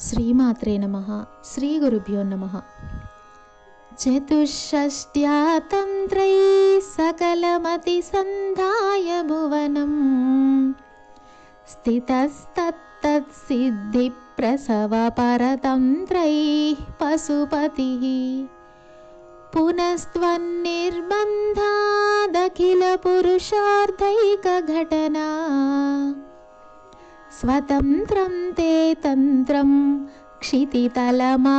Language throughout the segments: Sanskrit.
श्रीमात्रे नमः श्रीगुरुभ्यो नमः। चतुष्षष्ट्या तन्त्रैः सकलमतिसन्धाय भुवनम् स्थितस्तत्तत्सिद्धिप्रसवपरतन्त्रैः पशुपतिः। पुनस्त्वन्निर्बन्धादखिलपुरुषार्धैकघटना स्वतन्त्रं ते तन्त्रं क्षितितलमवातीतरदिदम्।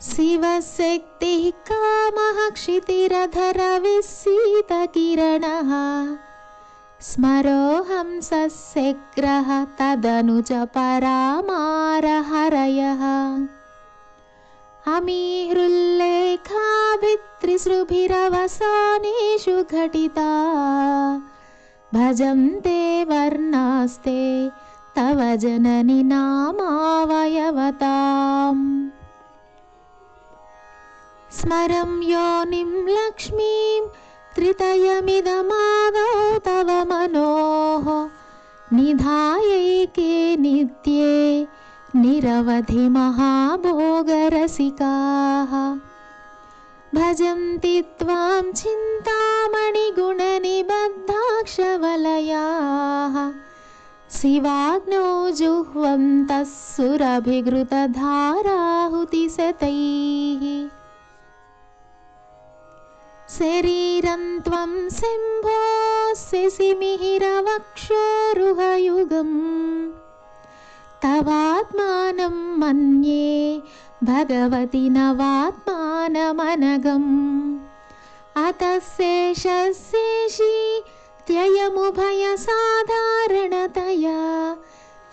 शिवशक्तिः कामः क्षितिरधरविस्सीतकिरणः। स्मरोऽहं सस्यग्रह तदनु च परामारहरयः अमीहृल्लेखाभित्रिसृभिरवसानेषु घटिता। भजन्ते वर्णास्ते तव जननि नामावयवताम्। स्मरं योनिं लक्ष्मीं त्रितयमिदमादौ तव मनोः। निधायैके नित्ये निरवधि महाभोगरसिकाः भजन्ति त्वां चिन्तामणिगुणनिबद्धाक्षवलयाः। शिवाग्नौ जुह्वन्तः सुरभिघृतधाराहुतिशतैः शरीरं त्वं सिंहोऽस्यसिमिहिरवक्षोरुहयुगम् तवात्मानं मन्ये भगवति नवात्मानमनगम् अतः शेषशेषी त्ययमुभयसाधारणतया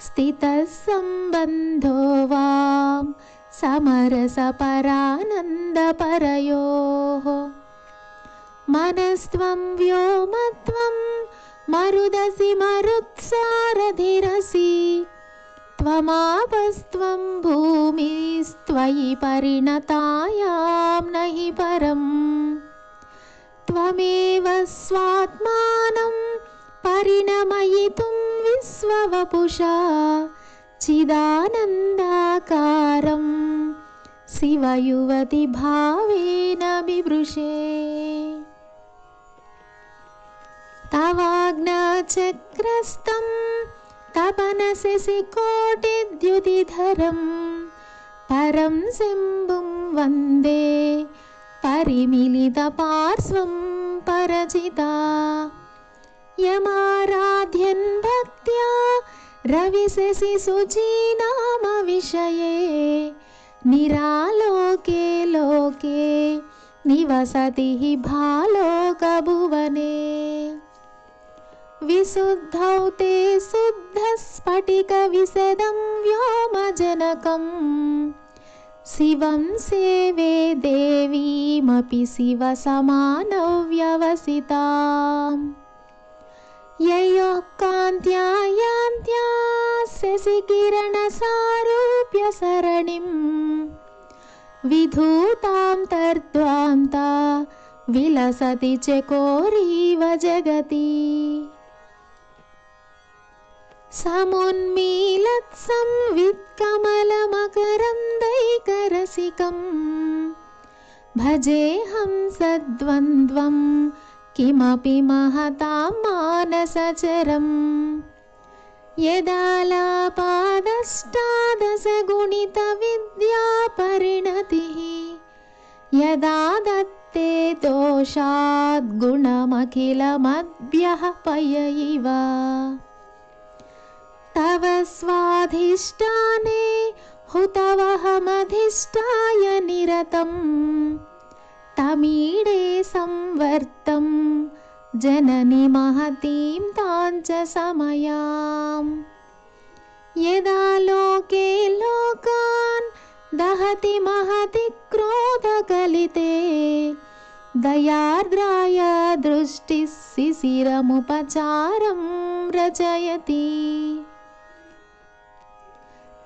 स्थितः सम्बन्धो वां समरसपरानन्दपरयोः। मनस्त्वं व्योमत्वं मरुदसि मरुत्सारधिरसि त्वमापस्त्वं भूमिस्त्वयि परिणतायां न हि परम्। त्वमेव स्वात्मानं परिणमयितुं विश्ववपुषा चिदानन्दाकारं शिवयुवतिभावेन बिभृशे तवाग्नाचक्रस्तं పరం శంభుం వందే పరిమిళిత పార్శ్వం పరచిత. యమారాధ్యన్ భక్త్యా రవిశశి సుచీనామ విషయ. నిరాలోకే లోకే నివసతి భాలోకభువనే विशुद्धौ ते शुद्धस्फटिकविशदं व्योमजनकम्। शिवं सेवे देवीमपि शिवसमानव्यवसिताम्। ययोः कान्त्या यान्त्या शशिकिरणसारूप्यसरणिं विधूतां तर्द्वान्ता विलसति चकोरीव जगति समुन्मीलत्संवित्कमलमकरन्दैकरसिकं भजेऽहं सद्वन्द्वं किमपि महतां मानसचरम्। यदालापादष्टादशगुणितविद्यापरिणतिः यदा दत्ते दोषाद्गुणमखिलमद्भ्यः पय इव तव स्वाधिष्ठाने हुतवहमधिष्ठाय निरतम्। तमीडे संवर्तं जननि महतीं तां च समयाम्। यदा लोके लोकान् दहति महति क्रोधकलिते दयार्द्राय दृष्टिः शिशिरमुपचारं रचयति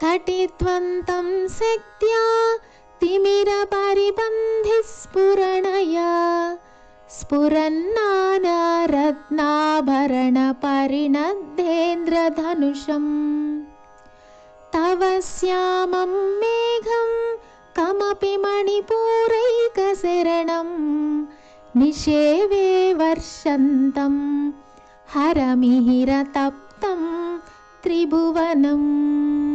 घटित्वन्तं शक्त्या तिमिरपरिबन्धिस्फुरणया स्फुरन्नानारत्नाभरणपरिणद्धेन्द्रधनुषम् तव श्यामं मेघं कमपि मणिपूरैकशरणं निषेवे वर्षन्तं हरमिहिरतप्तं त्रिभुवनम्